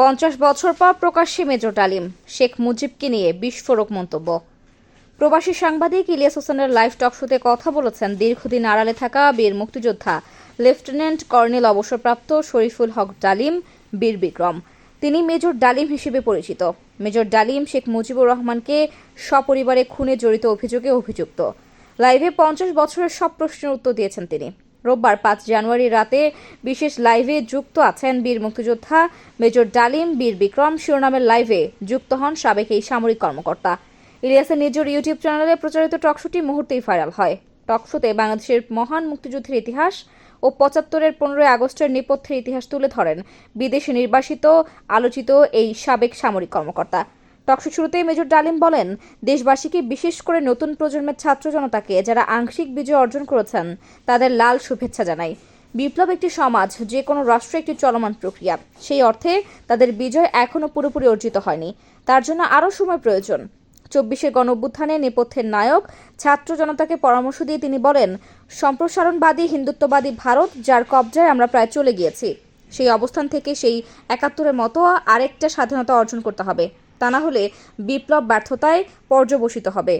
পঞ্চাশ বছর পর প্রকাশ্যে মেজর ডালিম, শেখ মুজিবকে নিয়ে বিস্ফোরক মন্তব্য। প্রবাসী সাংবাদিক ইলিয়াস হোসেনের লাইভ টক শোতে কথা বলেছেন দীর্ঘদিন আড়ালে থাকা বীর মুক্তিযোদ্ধা লেফটেন্যান্ট কর্নেল অবসরপ্রাপ্ত শরীফুল হক ডালিম, বীর বিক্রম। তিনি মেজর ডালিম হিসেবে পরিচিত। মেজর ডালিম, শেখ মুজিবুর রহমানকে সপরিবারে খুনে জড়িত অভিযোগে অভিযুক্ত। লাইভে পঞ্চাশ বছরের সব প্রশ্নের উত্তর দিয়েছেন তিনি। রোববার পাঁচ জানুয়ারি রাতে বিশেষ লাইভে যুক্ত আছেন বীর মুক্তিযোদ্ধা মেজর ডালিম বীর বিক্রম। শিরোনামের লাইভে যুক্ত হন সাবেক এই সামরিক কর্মকর্তা। ইলিয়াসের নিজের ইউটিউব চ্যানেলে প্রচারিত টকশোটি মুহূর্তেই ভাইরাল হয়। টকশোতে বাংলাদেশের মহান মুক্তিযুদ্ধের ইতিহাস ও পঁচাত্তরের পনেরোই আগস্টের নেপথ্যের ইতিহাস তুলে ধরেন বিদেশে নির্বাসিত, আলোচিত এই সাবেক সামরিক কর্মকর্তা। টকশো শুরুতেই মেজর ডালিম বলেন, দেশবাসীকে বিশেষ করে নতুন প্রজন্মের ছাত্র জনতাকে যারা আংশিক বিজয় অর্জন করেছেন, তাদের লাল শুভেচ্ছা জানাই। বিপ্লব একটি সমাজ, যে কোনো রাষ্ট্রে একটি চলমান প্রক্রিয়া। সেই অর্থে তাদের বিজয় এখনও পুরোপুরি অর্জিত হয়নি। তার জন্য আরও সময় প্রয়োজন। চব্বিশে গণঅভ্যুত্থানে নেপথ্যের নায়ক, ছাত্র জনতাকে পরামর্শ দিয়ে তিনি বলেন, সম্প্রসারণবাদী হিন্দুত্ববাদী ভারত, যার কবজায় আমরা প্রায় চলে গিয়েছি। সেই অবস্থান থেকে সেই একাত্তরের মতো আরেকটা স্বাধীনতা অর্জন করতে হবে। তা না হলে বিপ্লব ব্যর্থতায় পর্যবসিত হবে।